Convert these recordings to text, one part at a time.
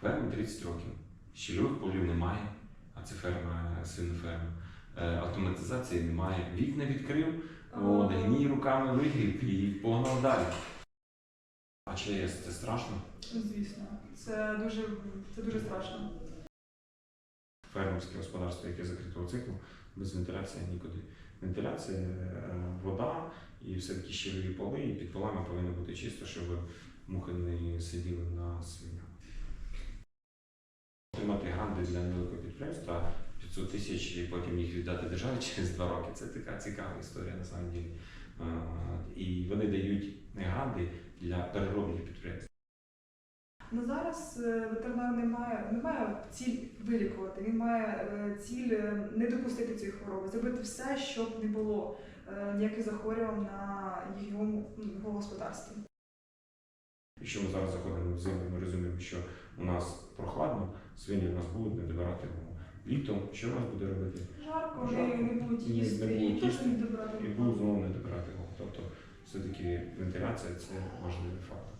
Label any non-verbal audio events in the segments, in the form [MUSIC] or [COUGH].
Фермі 30 років. Щільових полів немає, а це ферма, свиноферма. Е, Автоматизації немає. Вікна відкрив, от, гній руками вигрів і погнав далі. А ЧАЕС це страшно? Звісно, це дуже, це дуже страшно. Фермерське господарство, яке закритого циклу, без вентиляції нікуди. Вентиляція, е, вода і все-таки щільові поли, і під полами повинно бути чисто, щоб мухи не сиділи на свинях. Отримати гранди для невеликого підприємства 500 тисяч і потім їх віддати державі [LAUGHS] через два роки. Це така цікава історія на самом деле. Е, І вони дають гранди для переробних підприємств. Ну зараз е, ветеринар не має, не має ціль вилікувати, він має е, ціль е, не допустити цієї хвороби, зробити все, щоб не було ніяких захворювань на його, його господарстві. Якщо ми зараз заходимо в зиму, ми розуміємо, що у нас прохладно, свині у нас будуть не добирати вогу. Літом що в нас буде робити? Жарко, Жарко. не будуть їсти, не їсти будуть і теж не. І будуть знову не добирати вогу. Тобто все-таки вентиляція це важливий фактор.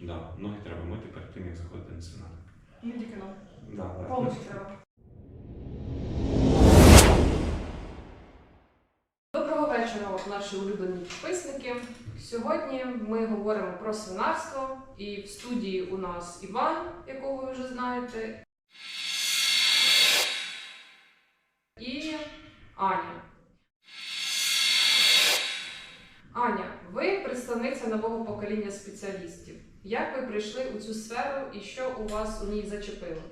Да, ноги треба мити перед тим, як заходити на свинарник. Іноді кіно. Да, да. Повністю треба. Доброго наші улюблені підписники. Сьогодні ми говоримо про свинарство, і в студії у нас Іван, якого ви вже знаєте, і Аня. Аня, ви представниця нового покоління спеціалістів. Як ви прийшли у цю сферу і що у вас у ній зачепило?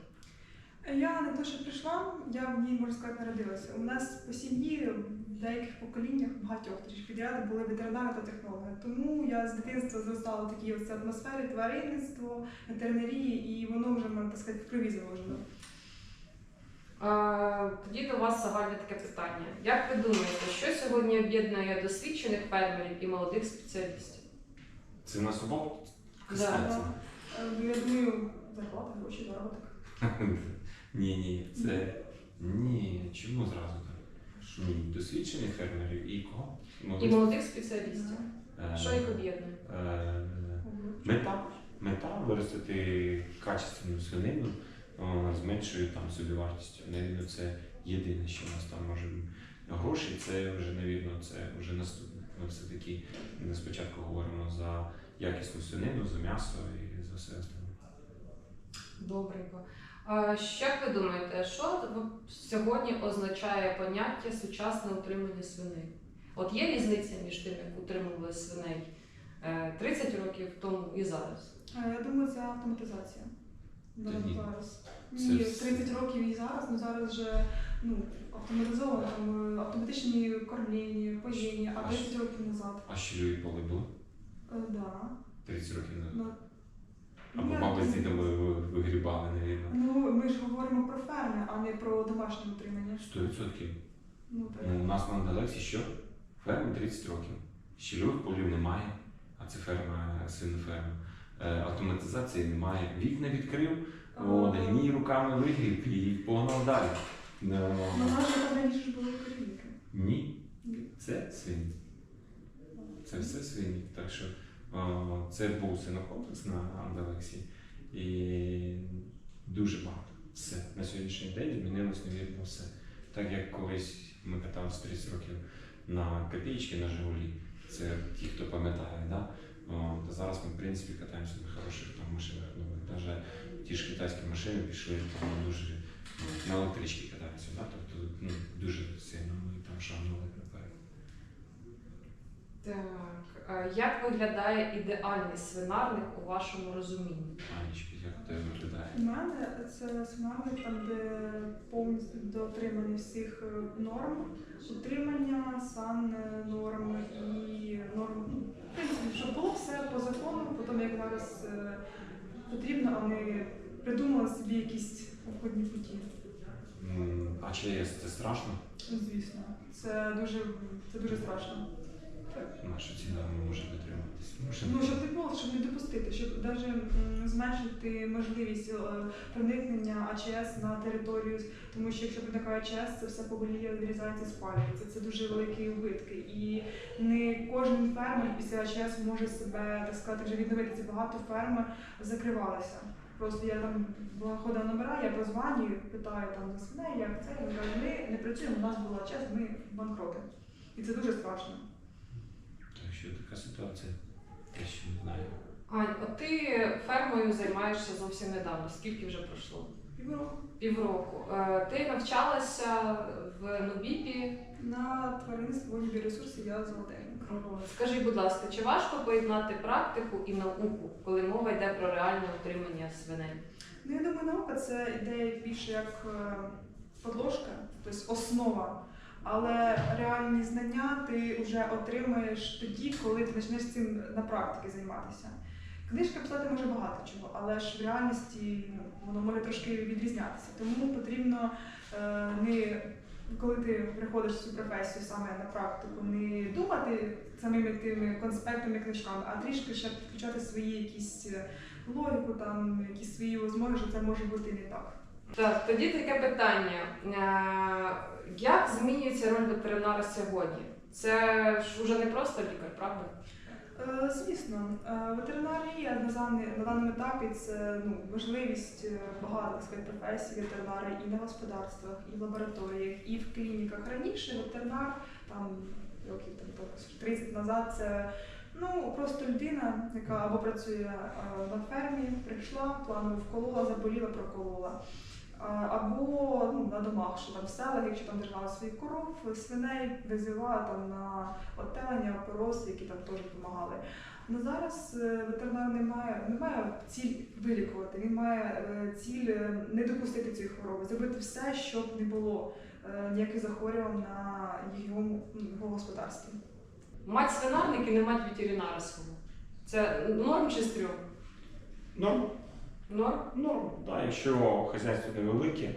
Я не то, що прийшла, я в ній, можна сказати, народилася. У нас по сім'ї деяких поколіннях, багатьох трішки підряд, були ветеринари та технологи. Тому я з дитинства зростала в такій ось атмосфері тваринництво, ветеринарії, і воно вже, можна так сказати, в крові заложено. А, Тоді до вас загальне таке питання. Як ви думаєте, що сьогодні об'єднує досвідчених фермерів і молодих спеціалістів? Це в нас Да. Е, Я думаю, зарплата, гроші, заробіток. [LAUGHS] Ні, ні, це ні, чому зразу Ні, досвідчених фермерів і кого? І Молодих. молодих спеціалістів. Е, Що їх об'єднує? е, Мета, мета виростити качественну свинину з меншою там собівартістю. Навірно, це єдине, що у нас там може бути. Гроші це вже навірно, це вже наступне. Ми все-таки спочатку говоримо за якісну свинину, за м'ясо і за все остальне. Добренько. Що як ви думаєте, що сьогодні означає поняття сучасне утримання свиней? От є різниця між тим, як утримували свиней е, 30 років тому і зараз? Е, Я думаю, це автоматизація. Ні. зараз. Ні, 30 років і зараз, ну зараз вже ну, автоматизовано, там, е, автоматичні кормлення, поїння, а А 30 років назад. А щільові поли були Е, да. 30 років назад. Або дідами ви- вигрібали, навірно. Ну, ми ж говоримо про ферми, а не про домашнє утримання. 100%. Ну, так. Ну, у нас на Андалексі що? Фермі 30 років. Щільових полів немає, а це ферма, свиноферма. Е, Автоматизації немає. Вікна відкрив, от, гній руками вигрів і погнав далі. Ну, Ну, там раніше ж були корівники. Ні, це свині. Це все свині. Так що це був свинокомплекс на Андалексі. І дуже багато. Все. На сьогоднішній день змінилось, невірно, все. Так як колись ми каталися 30 років на копійки на Жигулі, це ті, хто пам'ятає, да? То зараз ми, в принципі, катаємося на хороших там, машинах. Навіть ті ж китайські машини пішли там, дуже ну, на електричці катаються, да? тобто ну, дуже сильно ми там шагнули. Так. Як виглядає ідеальний свинарник у вашому розумінні? Анічки, як тебе виглядає? У мене це свинарник, там, де повністю дотримані всіх е, норм, утримання, сан е, норм і норм. ну, В принципі, щоб було все по закону, потім як зараз е, потрібно, а не придумали собі якісь обходні путі. А ЧАЕС це страшно? Ну, Звісно, це дуже, це дуже страшно. Наша ціна може дотриматися. Може, Ну, щоб не було, щоб не допустити, щоб навіть зменшити можливість е, проникнення АЧС на територію, тому що якщо виникає АЧС, це все поголів'я відрізається, спалюється. Це дуже великі убитки. І не кожен фермер після АЧС може себе так сказати вже відновитися. Багато ферм закривалися. Просто я там була хода номера, я прозванюю, питаю там за свиней, як це. Вони кажуть, ми не працюємо, у нас була АЧС, ми банкроти. І це дуже страшно. Що така ситуація. Я ще не знаю. Ань, от ти фермою займаєшся зовсім недавно. Скільки вже пройшло? Півроку. Півроку. Е, Ти навчалася в Нубіпі. На тваринництво водні ресурси я золотельник. Скажи, будь ласка, чи важко поєднати практику і науку, коли мова йде про реальне утримання свиней? Ну, я думаю, наука це ідея більше як е, подложка, тобто основа. Але реальні знання ти вже отримаєш тоді, коли ти почнеш цим на практиці займатися. Книжка писати може багато чого, але ж в реальності ну, воно може трошки відрізнятися. Тому потрібно е, не коли ти приходиш в цю професію саме на практику, не думати самими тими конспектами, книжками, а трішки ще підключати свої якісь е, логіку, там якісь свої можливості, що це може бути не так. Так, тоді таке питання. Е, Як змінюється роль ветеринара сьогодні? Це ж вже не просто лікар, правда? Е, Звісно, Е, ветеринарія на даному етапі це ну, можливість багато так сказати, професій ветеринара і на господарствах, і в лабораторіях, і в клініках. Раніше ветеринар там років там 30 назад це ну просто людина, яка або працює е, на фермі, прийшла, планово вколола, заболіла, проколола. А, Або ну, на домах, що там в селах, якщо там держала своїх коров, свиней визивала там на отелення, опороси, які там теж допомагали. Ну зараз е, ветеринар не має, не має ціль вилікувати, він має е, ціль е, не допустити цієї хвороби, зробити все, щоб не було е, ніяких захворювань на його, ну, господарстві. Мать свинарник і не мать ветеринара свого. Це норм чи стрьом? Норм, Норм? норм. Да, якщо хазяйство невелике,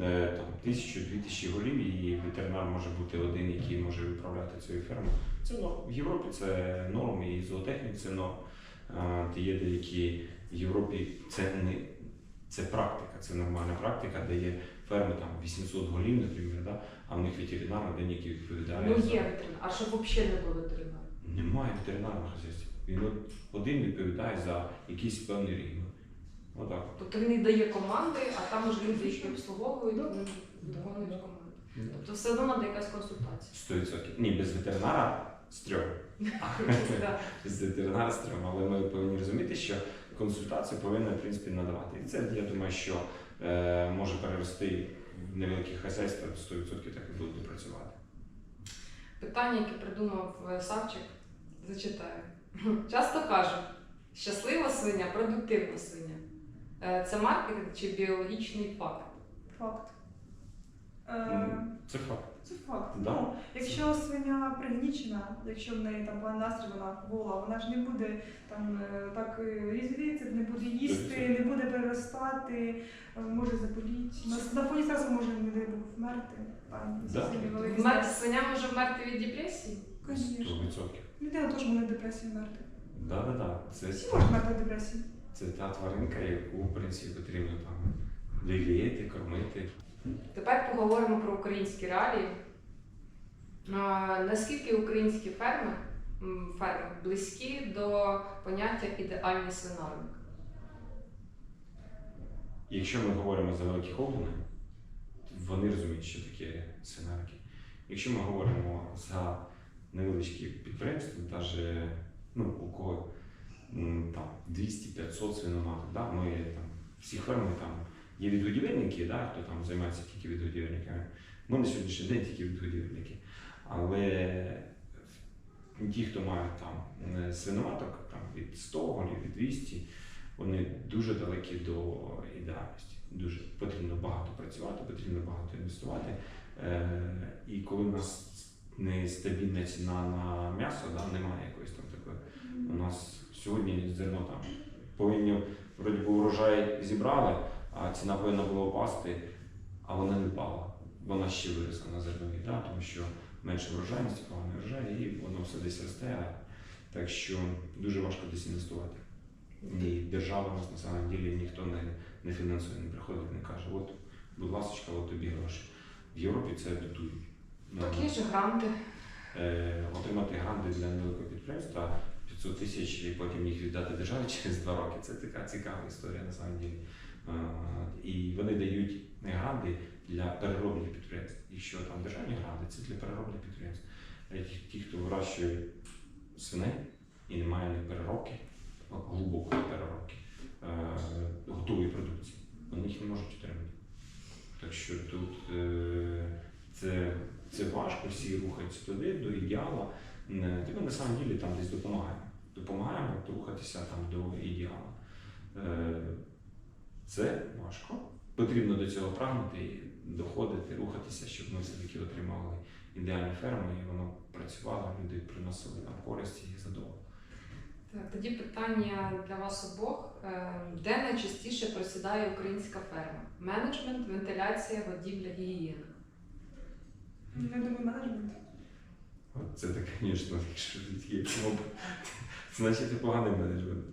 е, там тисячу-дві тисячі голів, і ветеринар може бути один, який може управляти цією фермою. Це норм. В Європі це норм, і зоотехнік це норм. Е, є деякі в Європі це не це практика, це нормальна практика, де є ферми там 800 голів, наприклад, да? а в них ветеринар один, який відповідає. Ну є ветеринар. А щоб взагалі не було ветеринара? Немає ветеринарного хазяйства. Він от один відповідає за якийсь певний рівень. Отак. Тобто він і дає команди, а там уже люди, які обслуговують, вони виконують команди. Тобто все одно треба якась консультація. 100%. Ні, без ветеринара стрьом. [LAUGHS] Да. Без ветеринара стрьом. Але ми повинні розуміти, що консультацію повинна в принципі надавати. І це я думаю, що е, може перерости в невеликі хазяйства 100% так і будуть працювати. Питання, яке придумав е, Савчик, зачитаю. [LAUGHS] Часто кажуть, щаслива свиня, продуктивна свиня. Е, Це маркетинг чи біологічний факт? Факт. Е, Це факт. Це факт. Да. Ну, якщо свиня пригнічена, якщо в неї там план настрій, вона вола, вона ж не буде там е, так е, різниця, не буде їсти, не буде переростати, е, може заболіти. На, на фоні стресу може не дай Бог вмерти. Там Да. Свиня може вмерти від депресії? Звісно. Людина теж може депресії вмерти. Да, да, да. Це, Всі можуть вмерти депресії. це та тваринка, яку в принципі потрібно там ліліяти, кормити. Тепер поговоримо про українські реалії. Наскільки українські ферми, ферми близькі до поняття ідеальний свинарник? Якщо ми говоримо за великі холдинги, вони розуміють, що таке свинарки. Якщо ми говоримо за невеличкі підприємства, навіть ну, у кого там 200-500 свиноматок, да, ми там всі ферми там є відгодівельники, да, хто там займається тільки відгодівельниками. Ми на сьогоднішній день тільки відгодівельники. Але ті, хто мають там е, свиноматок там, від 100 голів, від 200, вони дуже далекі до ідеальності. Дуже потрібно багато працювати, потрібно багато інвестувати. Е, і коли у нас нестабільна ціна на м'ясо, да, немає якоїсь там такої. У нас сьогодні зерно там повинні вроді би урожай зібрали, а ціна повинна була впасти, а вона не впала. Вона ще виросла на зернові, да, тому що менше врожайності, поганий врожай, і воно все десь росте. Так що дуже важко десь інвестувати. І держава нас на самом ділі ніхто не, не фінансує, не приходить, не каже, от, будь ласка, от тобі гроші. В Європі це дотують. Так є ж гранти. е, отримати гранти для невеликого підприємства 500 тисяч і потім їх віддати державі через два роки. Це така цікава історія на самом ділі. Е, І вони дають не гранти для перероблення підприємств. Якщо там державні гранти, це для перероблення підприємств. Ті, хто вирощує свиней і немає ні переробки, глибокої переробки, е, готової продукції, вони їх не можуть отримати. Так що тут е, це, це важко, всі рухаються туди, до ідеала. Не, на самом ділі там десь допомагаємо. Допомагаємо рухатися там до ідеалу. Це важко. Потрібно до цього прагнути, доходити, рухатися, щоб ми все-таки отримали ідеальні ферми, і воно працювало, люди приносили нам користь і задоволення. Так, тоді питання для вас обох. Е, Де найчастіше просідає українська ферма? Менеджмент, вентиляція, годівля, гігієна. Я думаю, менеджмент. Це так, [LAUGHS] звісно, якщо є. Значить, це поганий менеджмент.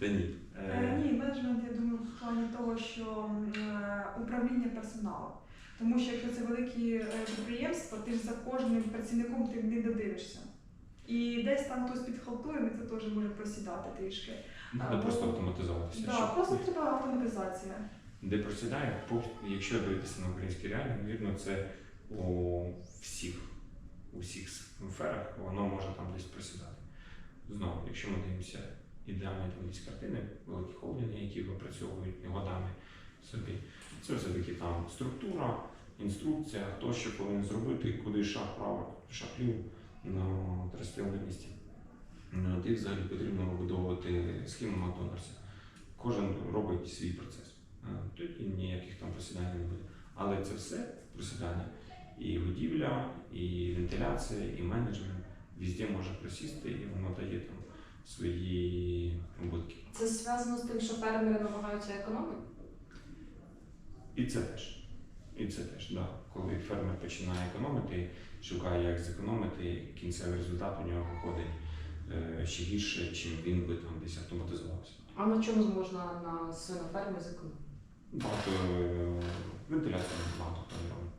Та ні. Е, Ні, менеджмент, я думаю, в плані того, що е, управління персоналом. Тому що якщо це великі е, підприємства, ти ж за кожним працівником ти не додивишся. І десь там хтось під халтурами, це теж може просідати трішки. Треба або- просто автоматизуватися. Да, щоб просто треба автоматизація. де просідає, по- якщо дивитися на українські реалії, вірно, це у всіх, у всіх сферах воно може там десь просідати. Знову, якщо ми дивимося ідеальні таблиці картини, великі холдинги, які випрацьовують годами собі, це все-таки там структура, інструкція, хто що повинен зробити, куди шаг право, шаг ліво, ну, трясти місці. Ну, І взагалі потрібно вибудовувати схему Макдональдса. Кожен робить свій процес. Е, Тоді ніяких там просідань не буде. Але це все просідання. І будівля, і вентиляція, і менеджмент везде може просісти, і воно дає там свої убитки. Це зв'язано з тим, що фермери намагаються економити? І це теж. І це теж, да. Коли фермер починає економити, шукає, як зекономити, кінцевий результат у нього виходить е, ще гірше, чим він би там десь автоматизувався. А на чому можна на свинофермі зекономити? Багато е, вентиляції багато хто не робить.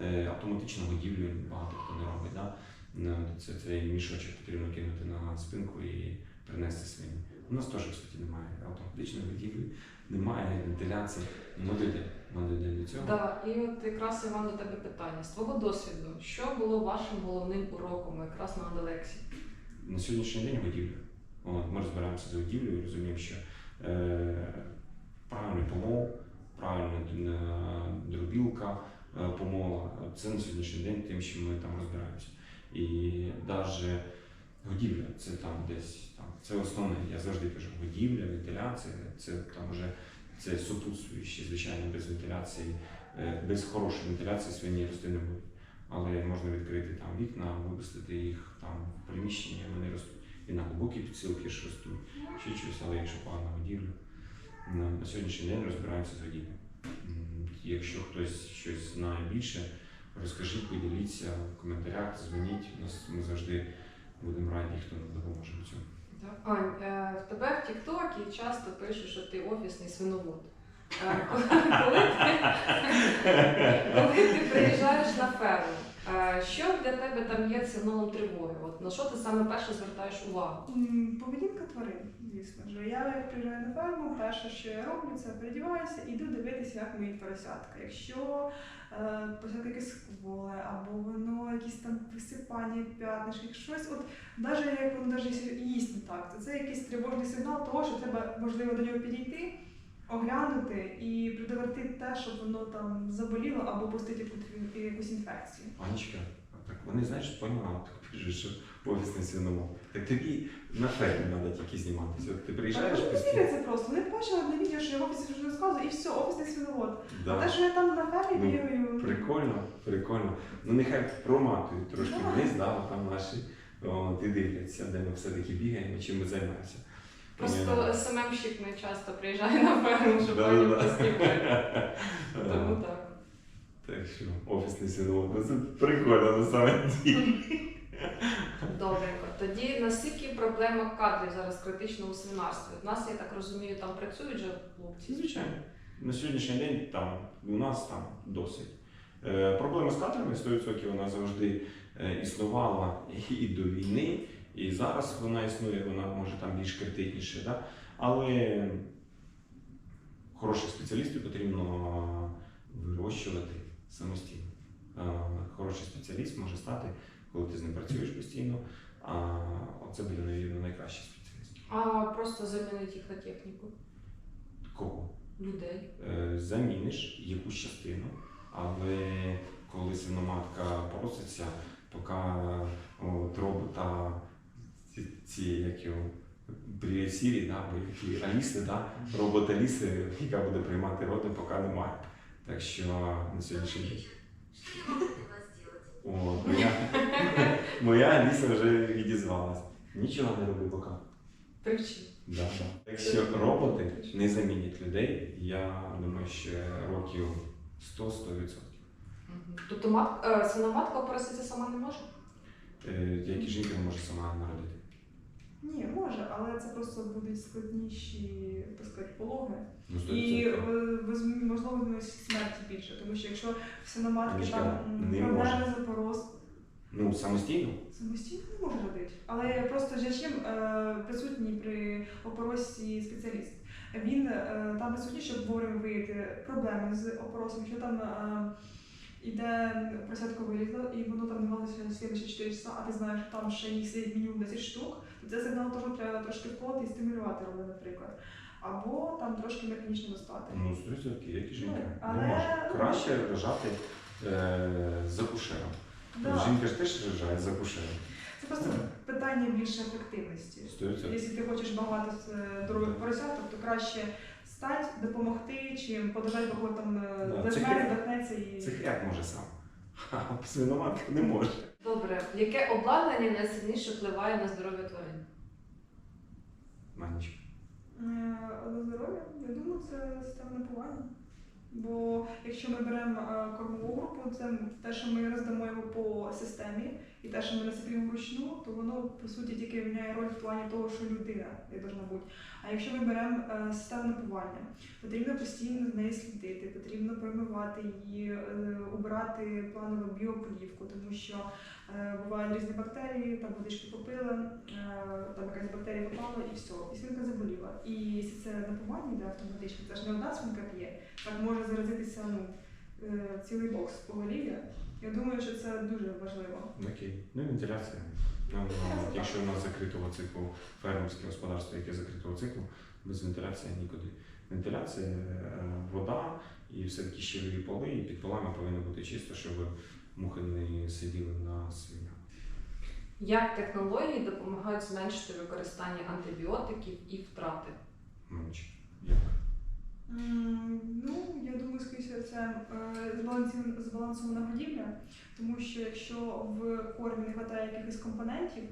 Е, Автоматичну годівлю багато хто не робить. Да? Е, Це цей мішочок потрібно кинути на спинку і принести свині. У нас теж, кстати, немає автоматичної годівлі, немає вентиляції. Ну, дійде, ну, дійде до цього. Да, і от якраз Іван до тебе питання. З твого досвіду, що було вашим головним уроком якраз на Анделексі? На сьогоднішній день годівля. От, ми розбираємося з годівлею і розуміємо, що е, правильний помол, правильна е, дробілка, е, помола це на сьогоднішній день тим, що ми там розбираємося. І навіть годівля це там десь там, це основне. Я завжди кажу, годівля, вентиляція, це там вже це супутствуючі, звичайно, без вентиляції, е, без хорошої вентиляції свині рости не будуть. Але можна відкрити там вікна, випустити їх там в приміщення, вони ростуть. І на глибокі підсилки ж ростуть, ще щось, але якщо погана годівля. На, сьогоднішній день розбираємося з годівлею. Якщо хтось щось знає більше, розкажіть, поділіться в коментарях, дзвоніть. У нас ми завжди будемо раді, хто нам допоможе в цьому. Ань, е, в тебе в Тіктокі часто пишуть, що ти офісний свиновод. Е, [LAUGHS] коли, ти, коли ти приїжджаєш на ферму, що для тебе там є сигналом тривоги? От на що ти саме перше звертаєш увагу? Поведінка тварин, звісно ж. Я приїжджаю на ферму, перше, що я роблю, це передіваюся і йду дивитися, як миють поросятка. Якщо е, поросятка якесь хворе, або воно якісь там висипання, п'ятнишки, щось, от навіть як воно навіть їсть не так, то це якийсь тривожний сигнал того, що треба можливо до нього підійти, оглянути і предотвратити те, щоб воно там заболіло або пустити якусь- інфекцію. Анечка, так вони знаєш, поняла, ти пишеш, що офісний свиномов. Так тобі на фермі треба тільки зніматися. Ти приїжджаєш постійно. це просто. Вони бачили на відео, що я в офісі вже розказую, і все, офісний свиновод. А те, що я там на фермі Ну, бігаю. Прикольно, прикольно. Ну нехай проматують трошки вниз, да, там наші ти дивляться, де ми все-таки бігаємо, чим ми займаємося. Просто СММщик не часто приїжджає на ферму, щоб Да, да. постійно. [LAUGHS] Тому так. Так що офісний свиномат. Ну, Це прикольно на самом ділі. Добренько. Тоді наскільки проблема кадрів зараз критична у свинарстві? У нас, я так розумію, там працюють же хлопці. Звичайно. На сьогоднішній день там у нас там досить. Е, проблема з кадрами 100% вона завжди е, існувала і до війни, і зараз вона існує, вона може там більш критичніше. Да? Але хороших спеціалістів потрібно вирощувати самостійно. Е, Хороший спеціаліст може стати, коли ти з ним працюєш постійно. А це буде, навірно, найкращий спеціаліст. А просто замінити їх на техніку Кого? людей. Е, заміниш якусь частину, але коли свиноматка проситься, поки от, робота ці, як його, Сірі, да, які Аліси, да, робот Аліси, яка буде приймати роди, поки немає. Так що на сьогоднішній день. О, моя, моя Аліса вже відізвалась. Нічого не роби поки. Причин. Да, да. Якщо роботи не замінять людей, я думаю, ще років 100-100%. Тобто мат... е, свиноматка пороситися сама не може? Е, Як і жінка не може сама народити. Ні, може, але це просто будуть складніші, так сказати, пологи. Ну, І е, можливо смерті більше, тому що якщо все на матки там не проблеми запорос, Ну, самостійно? самостійно не може родити. Але просто жачим е, присутній при опоросі спеціаліст. Він е, там присутній, щоб вовремя виявити проблеми з опоросом, якщо там е, іде просятко вилізло, і воно там не валося слідчі 4 часа, а ти знаєш, що там ще їх сидить мінімум 10 штук, то це сигнал того, що треба трошки вколоти і стимулювати роботу, наприклад. Або там трошки механічно достати. Ну, 100%, як і жінка. Ну, Не але- може. Краще рожати е, за кушером. Да. Жінка ж теж рожає за кушером. Це просто питання більше ефективності. 100%. Якщо ти хочеш багато е, здорових поросят, то краще стать, допомогти, чим подождати, поки там е, Да, це задохнеться і. Це хряк може сам. А свиноматка не може. Добре. Яке обладнання найсильніше впливає на здоров'я тварин? Манечка. Е, На здоров'я, я думаю, це системне напування. Бо якщо ми беремо е, кормову групу, це те, що ми роздамо його по системі, і те, що ми насипаємо вручну, то воно по суті тільки міняє роль в плані того, що людина як должна бути. А якщо ми беремо е, систему напування, потрібно постійно з нею слідити, потрібно промивати її, е, убирати планову біоплівку, тому що е, бувають різні бактерії, там водички попила, е, там якась бактерія попала і все, і свинка заболіла. І якщо це напування йде автоматично, це ж не одна свинка п'є, так може заразитися ну, е, цілий бокс поголів'я. Я думаю, що це дуже важливо. Окей. Ну і вентиляція. Ну, ну, якщо у нас закритого циклу фермерське господарство, яке закритого циклу, без вентиляції нікуди. Вентиляція, е, вода і все-таки щільові поли, і під полами повинно бути чисто, щоб мухи не сиділи на свинях. Як технології допомагають зменшити використання антибіотиків і втрати? Менше. Як? Ну, я думаю, скоріше це е, збалансована годівля, тому що якщо в кормі не вистачає якихось компонентів,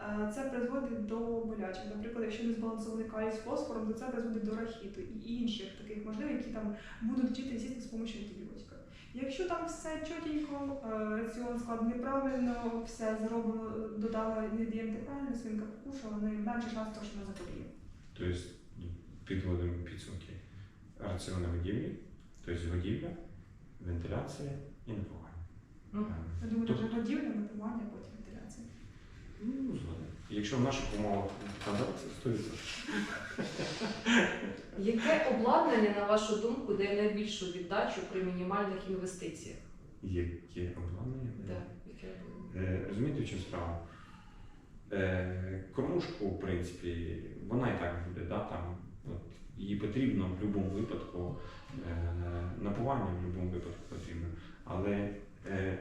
е, це призводить до болячок. Наприклад, якщо не збалансований калій з фосфором, то це призводить до рахіту і інших таких можливих, які там будуть вчити сісти з допомогою антибіотика. Якщо там все чотенько, е, раціон складений правильно, все зроблено, додали інгредієнти правильно, свинка покушала, не менше шансу, того, що вона захворіє. Тобто підводимо підсумки. Раціони годівлі, тобто годівля, вентиляція і напування. Мгм. Правильно. Я думаю, Тобто- дуже годівля, напивання, потім вентиляція. Ну, згоден. Якщо в наших умовах вкладатися, стоїть. Яке обладнання, на вашу думку, дає найбільшу віддачу при мінімальних інвестиціях? Яке обладнання? Да, яке Е, Розумієте, в чому справа? Е, Кормушку, в принципі, вона і так буде, да, там, її потрібно в будь-якому випадку, е, напування в будь-якому випадку потрібно. Але е,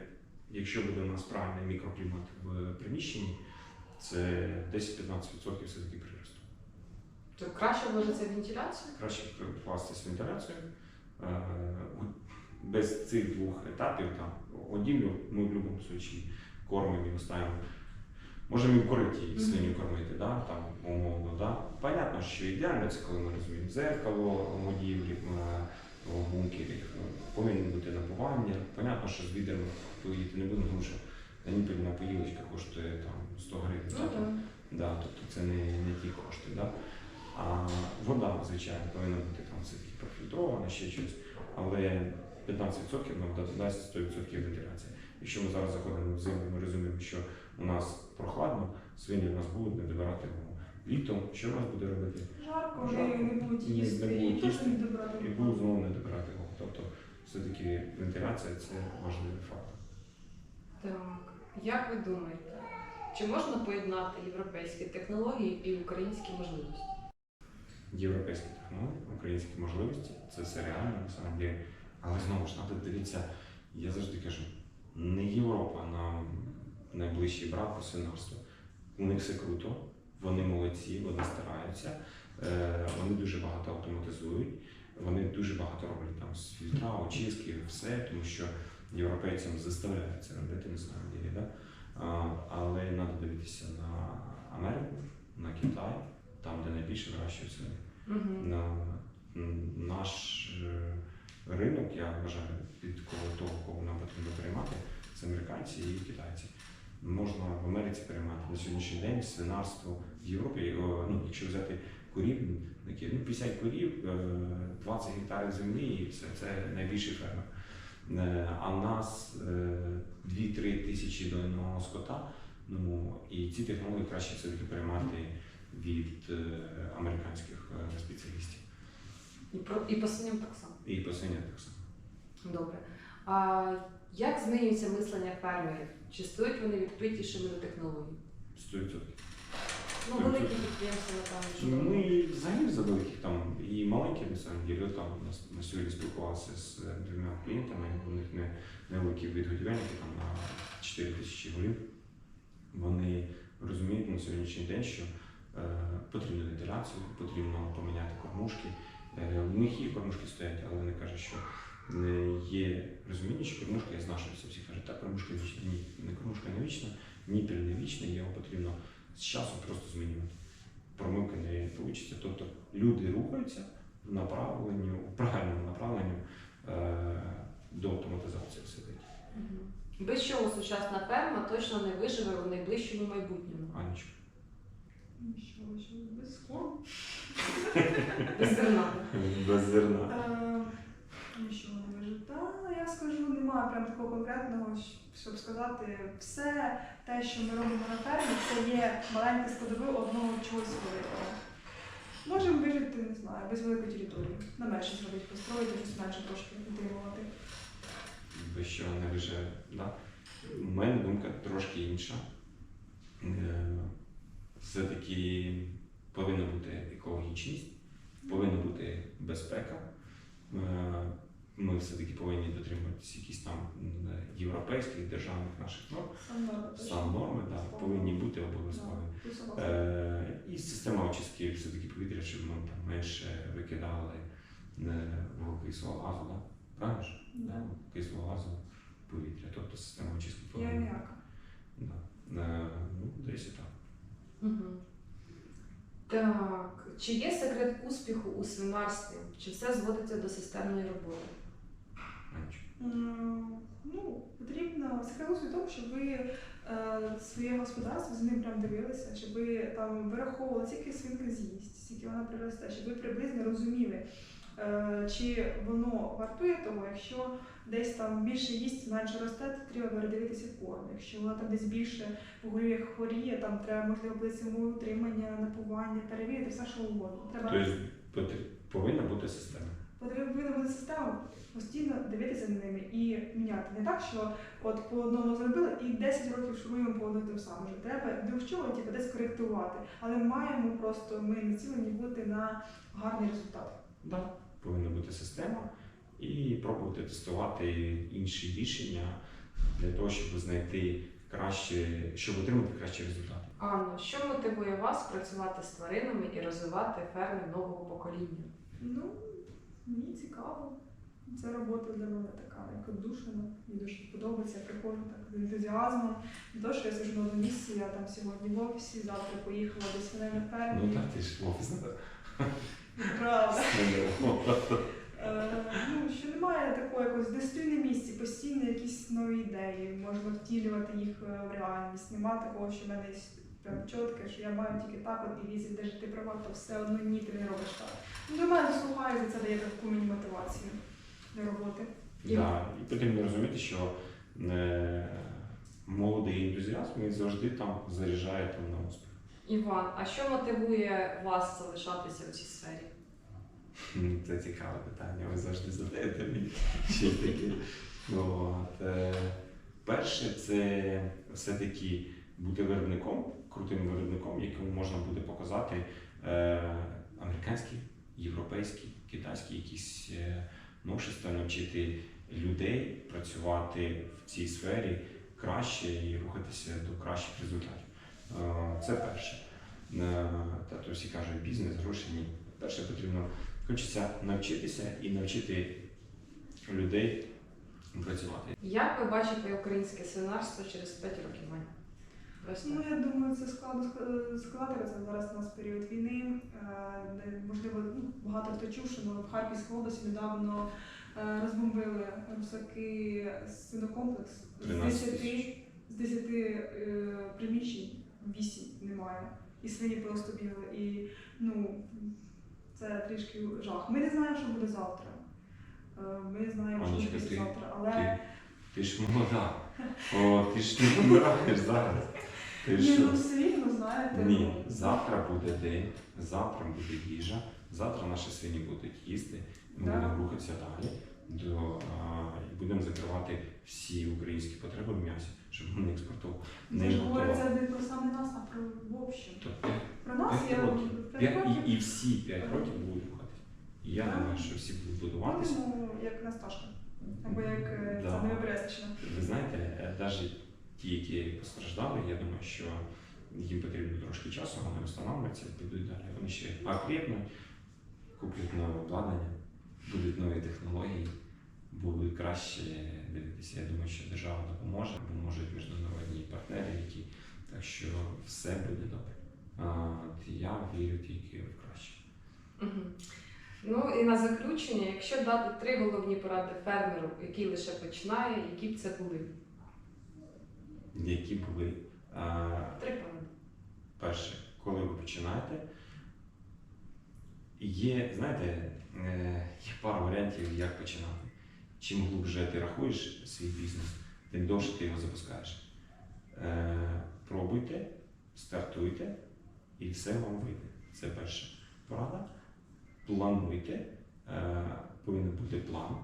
якщо буде у нас правильний мікроклімат в приміщенні, це 10-15% все-таки приросту. То краще вложиться вентиляцію? Краще вкластись в вентиляцію. Е, Без цих двох етапів там оділлю ми в будь-якому случаї кормимо і ставимо. Можемо і в кориті свиню кормити, да? там, умовно. Да? Понятно, що ідеально це коли ми розуміємо дзеркало, модівлі, е, бункері, повинні бути напування. Понятно, що з відрами поїти не будемо, тому що ніпільна поїлочка коштує там 100 гривень. Ну, так. Да, тобто це не, не ті кошти. Да? А вода, звичайно, повинна бути там все-таки профільтрована, ще щось, але 15% нам дасть 100% вентиляції. Якщо ми зараз заходимо в зиму, ми розуміємо, що у нас прохладно, свині у нас будуть не добирати вогу. Літом що у нас буде робити? Жарко, Жарко. не будуть Не- не їсти і будуть їсти. не. І будуть знову не добирати вогу. Тобто все-таки вентиляція це важливий фактор. Так. Як ви думаєте, чи можна поєднати європейські технології і українські можливості? європейські технології, українські можливості, це все реально на самом деле. Але знову ж треба дивитися, я завжди кажу, не Європа нам найближчий брат по свинарству. У них все круто, вони молодці, вони стараються, е, вони дуже багато автоматизують, вони дуже багато роблять там з фільтра, очистки, все, тому що європейцям заставляють це робити на самом деле. Да? Але треба дивитися на Америку, на Китай, там, де найбільше вирощують свиней Угу. на наш е, ринок, я вважаю, від кого того, кого нам потрібно приймати, це американці і китайці. Можна в Америці приймати на сьогоднішній день свинарство в Європі. Ну, якщо взяти такі, ну, 50 курів, е, 20 гектарів землі, і все, це найбільший фермер. Е, А в нас е, 2-3 тисячі до одного скота. Ну і ці технології краще все-таки приймати від е, американських е, спеціалістів. І, про, і по свиням так само. І по свинях так само. Добре. А як змінюється мислення фермерів? Чи стають вони відкритішими до технологій? 100%. Ну, великі підприємства, що Ну, ми взагалі за великих там і маленькі на самом деле. Там у нас на сьогодні спілкувався з е, двома клієнтами, у них не невеликі відгодівельники там на 4 тисячі голів. Вони розуміють на сьогоднішній день, що е, потрібна вентиляція, потрібно поміняти кормушки. Е, у них є кормушки стоять, але вони кажуть, що є розуміння, що кормушка є знашується. Всі кажуть, так, кормушка вічна. Ні, не кормушка не вічна, ніпіль не вічний, його потрібно з часом просто змінювати. Промивки не вийде. Тобто люди рухаються в направленні, в правильному направленню е, до автоматизації все таки. Мгм. Без чого сучасна ферма точно не виживе у найближчому майбутньому. Анечка. Ну, Що, що, без корму. Без зерна. Без зерна. Е, Нічого не вижу. Та я скажу, немає прям такого конкретного, щоб сказати, все те, що ми робимо на фермі, це є маленьке складове одного чогось великого. Можемо вижити, не знаю, без великої території. На менше зробити, построїти, щось менше трошки утримувати. Без чого не виживе. Да? У мене думка трошки інша. Е, Все-таки повинна бути екологічність, повинна бути безпека. Ми все-таки повинні дотримуватися якісь там європейських державних наших норм. Сам норми да, повинні бути обов'язкові. Е, і система очистки все-таки повітря, щоб ми там менше викидали е, вуглекислого газу, да? правильно ж? Да. Кислого газу повітря. Тобто система очистки повинна. аміака. Да. Е, ну, десь і так. Так, чи є секрет успіху у свинарстві? Чи все зводиться до системної роботи? М, Ну, потрібно від того, щоб ви е, своє господарство за ним прям дивилися, щоб ви там вираховували, скільки свинка з'їсть, скільки вона приросте, щоб ви приблизно розуміли, е, чи воно вартує того, якщо десь там більше їсть, менше росте, то треба передивитися корм. Якщо вона там десь більше вуглює хворіє, там треба можливо самому утримання, напування, перевірити все, що угодно. Треба Тобто повинна бути система. Повинна бути система постійно дивитися за ними і міняти. Не так, що от по одному зробили і 10 років шуруємо по одному тим самим. Треба до чого типу, десь коректувати. Але маємо просто ми націлені бути на гарний результат. Да. Повинна бути система і пробувати тестувати інші рішення для того, щоб знайти краще, щоб отримати кращий результат. Анна, що мотивує вас працювати з тваринами і розвивати ферми нового покоління? Ну, мені цікаво. Ця робота для мене така як одушина. Мені дуже подобається. Я приходжу так з ентузіазмом. Не то, що я сижу на одному місці, я там сьогодні в офісі, завтра поїхала до свиней на фермі. Ну так, ти ж в офіс. Правда. Е, ну, що такого якогось достойне місці, постійно якісь нові ідеї, можна втілювати їх е, в реальність. Нема такого, що в мене прям чітке, що я маю тільки так от і візі, де ж ти права, то все одно ні, ти не робиш так. Ну, до мене дослухається, це дає таку мені мотивацію до роботи. І- Да. І потрібно розуміти, що е, молодий ентузіазм він завжди там заряджає там на успіх. Іван, а що мотивує вас залишатися в цій сфері? М, Це цікаве питання. Ви завжди задаєте мені ще таке. От, е, перше, це все-таки бути виробником, крутим виробником, якому можна буде показати е, американські, європейські, китайські якісь е, новшества, навчити людей працювати в цій сфері краще і рухатися до кращих результатів. Е, Це перше. Е, Та то всі кажуть, бізнес, гроші ні. Перше потрібно хочеться навчитися і навчити людей працювати. Як ви бачите українське свинарство через 5 років Ось Ну, я думаю, це складно ск- складається зараз у нас період війни. Е, де, Можливо, ну, багато хто чув, що ну, в Харківській області недавно е, розбомбили русаки свинокомплекс з 10, з 10 е, приміщень 8 немає. І свині просто бігли. І ну, це трішки жах. Ми не знаємо, що буде завтра. Е, Ми не знаємо, що буде ти- завтра. Але Ти, ти ж молода. О, ти ж не вмираєш зараз. Ти Ні, що? ну знаєте. Ні, ну, завтра буде день, завтра буде їжа, завтра наші свині будуть їсти, ми Да. будемо рухатися далі. До, а, і будемо закривати всі українські потреби в м'ясі, щоб вони експортували. Не ж говориться не про саме нас, а про в общем. Тобто Про нас П'ять я років. п'ять п'ять- і, і всі 5 років будуть рухатися. І я Да. думаю, що всі будуть будуватися. Будемо як Насташка. Або як е, Да. це необрезочна. Ви знаєте, навіть ті, які постраждали, я думаю, що їм потрібно трошки часу, вони встановлюються, підуть далі. Вони ще окрепнуть, куплять нове обладнання, будуть нові технології, будуть краще дивитися. Я думаю, що держава допоможе, допоможуть міжнародні партнери, які так що все буде добре. От я вірю тільки в краще. Ну і на заключення, якщо дати три головні поради фермеру, який лише починає, які б це були? Які були а, Три поради. Перше, коли ви починаєте, є, знаєте, е, є пара варіантів, як починати. Чим глубже ти рахуєш свій бізнес, тим довше ти його запускаєш. Е, Пробуйте, стартуйте, і все вам вийде. Це перша порада. Плануйте, е, повинен бути план,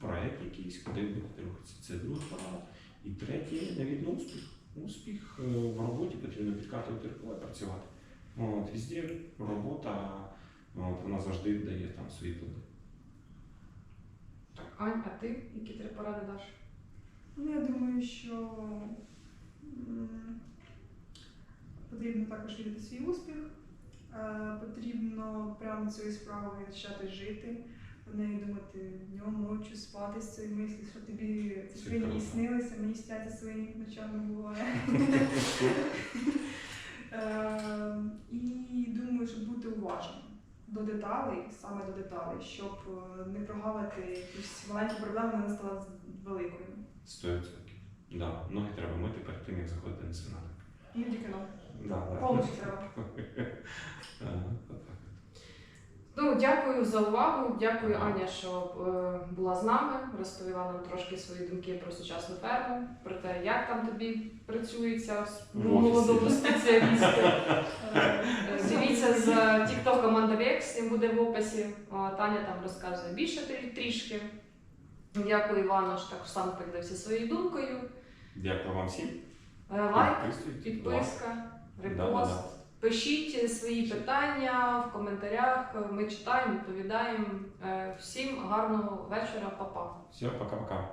проєкт якийсь, куди ви будете рухатися. Це друга порада. І третє, навіть успіх. Успіх е, в роботі потрібно підкатувати рукою, працювати. От, везде робота, от, вона завжди дає там свої плоди. Ань, а ти які три поради даш? Ну, я думаю, що м, потрібно також вірити в свій успіх. Е, Потрібно прямо цією справою почати жити, в неї думати днем, ночі, спати з цією мислі, що тобі ці Це свині і снилися, мені сняться свині ночами буває. [LAUGHS] Е, І думаю, щоб бути уважним до деталей, саме до деталей, щоб е, не прогавити якусь маленьку проблему, вона стала великою. 100%. Да, ноги треба мити перед тим, як заходити на. Ну, тільки нам. Да, да. Повністю треба. [LAUGHS] Ну, дякую за увагу. Дякую, Аня, що е, була з нами, розповіла нам трошки свої думки про сучасну ферму, про те, як там тобі працюється В офісі. молодому спеціалісту. [LAUGHS] Е, Дивіться з TikTok команда він буде в описі. Таня там розказує більше трішки. Дякую Івану, що так сам поділився своєю думкою. Дякую вам всім. Е, Лайк, підписка, Да, репост. Пишіть свої питання в коментарях. Ми читаємо, відповідаємо. Е, Всім гарного вечора, па-па. Все, пока-пока.